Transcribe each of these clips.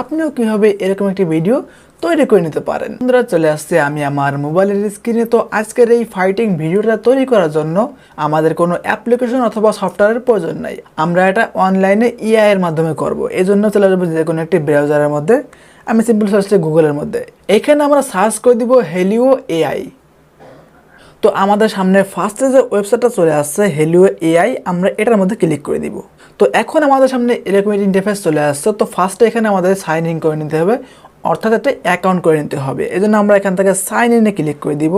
আপনিও কীভাবে এরকম একটি ভিডিও তৈরি করে নিতে পারেন? বন্ধুরা, চলে আসছে আমি আমার মোবাইলের স্ক্রিনে তো আজকের এই ফাইটিং ভিডিওটা তৈরি করার জন্য আমাদের কোনো অ্যাপ্লিকেশন অথবা সফটওয়্যারের প্রয়োজন নাই। আমরা এটা অনলাইনে ইআই এর মাধ্যমে করব। এই জন্য চলে যাব যে কোনো একটি ব্রাউজারের মধ্যে। আমি সিম্পল সার্চ গুগলের মধ্যে। এখানে আমরা সার্চ করে দিব হেলিও এআই তো আমাদের সামনে ফার্স্টে যে ওয়েবসাইটটা চলে আসছে হেলিও এআই আমরা এটার মধ্যে ক্লিক করে দিব। তো এখন আমাদের সামনে এরকম ইন্টারফেস চলে আসছে, তো ফার্স্টে এখানে আমাদের সাইন ইন করে নিতে হবে, অর্থাৎ একটা অ্যাকাউন্ট করে নিতে হবে। এই জন্য আমরা এখান থেকে সাইন ইনে ক্লিক করে দিব।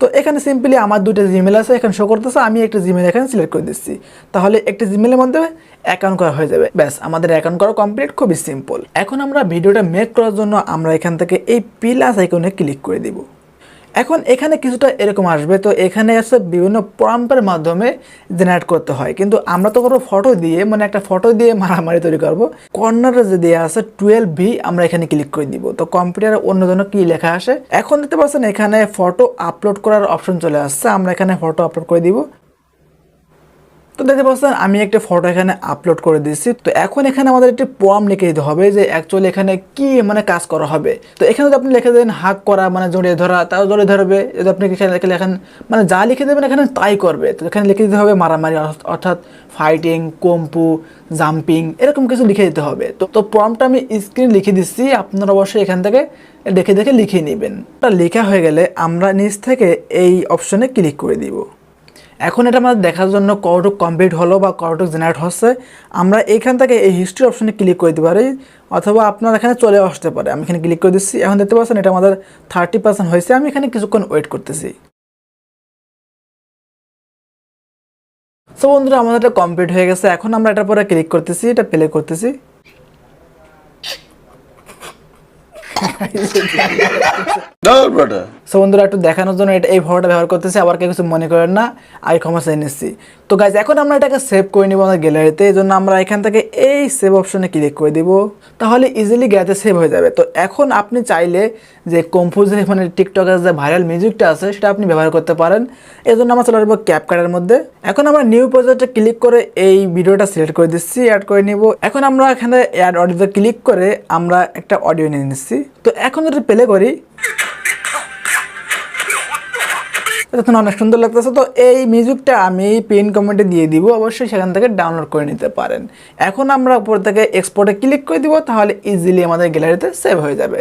তো এখানে সিম্পলি আমার দুটো জিমেল আছে, এখানে শো করতেছে, আমি একটা জিমেল এখানে সিলেক্ট করে দিচ্ছি। তাহলে একটি জিমেলের মধ্যে অ্যাকাউন্ট করা হয়ে যাবে। ব্যাস, আমাদের অ্যাকাউন্ট করা কমপ্লিট খুবই সিম্পল এখন আমরা ভিডিওটা মেক করার জন্য আমরা এখান থেকে এই প্লাস আইকনে ক্লিক করে দিব। এখন এখানে কিছুটা এরকম আসবে। তো এখানে আছে বিভিন্ন প্রম্পের মাধ্যমে জেনারেট করতে হয়। কিন্তু আমরা তো কোনো ফটো দিয়ে মানে একটা ফটো দিয়ে মারামারি তৈরি করব। কর্নারে যে দেওয়া আছে টুয়েলভ ভি আমরা এখানে ক্লিক করে দিব তো কম্পিউটারে অন্য জন্য কী লেখা আসে? এখন দেখতে পাচ্ছেন এখানে ফটো আপলোড করার অপশন চলে আসছে। আমরা এখানে ফটো আপলোড করে দিব। তো দেখতে পাচ্ছেন, আমি একটা ফটো এখানে আপলোড করে দিচ্ছি তো এখন এখানে আমাদের একটি প্রম লিখে দিতে হবে যে অ্যাকচুয়ালি এখানে কি মানে কাজ করা হবে। তো এখানে যদি আপনি লিখে দেন হাক করা মানে জড়িয়ে ধরা, তাও জড়িয়ে ধরবে। যদি আপনি এখানে লিখে লেখেন মানে যা লিখে দেবেন এখানে তাই করবে। তো এখানে লিখে দিতে হবে মারামারি, অর্থ- অর্থাৎ ফাইটিং কম্পু জাম্পিং এরকম কিছু লিখে দিতে হবে। তো তো প্রমটা আমি স্ক্রিন লিখে দিচ্ছি, আপনারা অবশ্যই এখান থেকে দেখে দেখে লিখে নেবেন। তা লেখা হয়ে গেলে আমরা নিচ থেকে এই অপশনে ক্লিক করে দিব। এখন এটা আমাদের দেখার জন্য কতটুক কমপ্লিট হলো বা কতটুক জেনারেট হচ্ছে। আমরা এখান থেকে এই হিস্ট্রি অপশনে ক্লিক করে দিতে পারি, অথবা আপনার এখানে চলে আসতে পারে। আমি এখানে ক্লিক করে দিচ্ছি। এখন দেখতে পাচ্ছেন, এটা আমাদের থার্টি পার্সেন্ট হয়েছে। আমি এখানে কিছুক্ষণ ওয়েট করতেছি। সো বন্ধুরা, আমাদের এটা কমপ্লিট হয়ে গেছে। এখন আমরা এটার পরে ক্লিক করতেছি, এটা প্লে করতেছি. সো বন্ধুরা, একটু দেখানোর জন্য এটা এই ফটোটা ব্যবহার করতেছি, আবার কেউ কিছু মনে করেন না আমি ক্ষমা চেয়ে নিচ্ছি। তো গাইজ এখন আমরা এটাকে সেভ করে নিব আমাদের গ্যালারিতে এই জন্য আমরা এখান থেকে এই সেভ অপশনে ক্লিক করে দিব। তাহলে ইজিলি গ্যালারিতে সেভ হয়ে যাবে। তো, এখন আপনি চাইলে যে কম্পোজে মানে টিকটকের যে ভাইরাল মিউজিকটা আছে, সেটা আপনি ব্যবহার করতে পারেন। এই জন্য আমরা চলে আসব ক্যাপকার্ডের মধ্যে। এখন আমরা নিউ প্রজেক্টে ক্লিক করে এই ভিডিওটা সিলেক্ট করে দিচ্ছি অ্যাড করে নিব। এখন আমরা এখানে অ্যাড অডিওতে ক্লিক করে আমরা একটা অডিও নিয়ে নিচ্ছি। তো এখন যদি প্লে করি তখন অনেক সুন্দর লাগতেছে। তো এই মিউজিকটা আমি পিন কমেন্টে দিয়ে দিব, অবশ্যই সেখান থেকে ডাউনলোড করে নিতে পারেন। এখন আমরা উপর থেকে এক্সপোর্টে ক্লিক করে দিব, তাহলে ইজিলি আমাদের গ্যালারিতে সেভ হয়ে যাবে।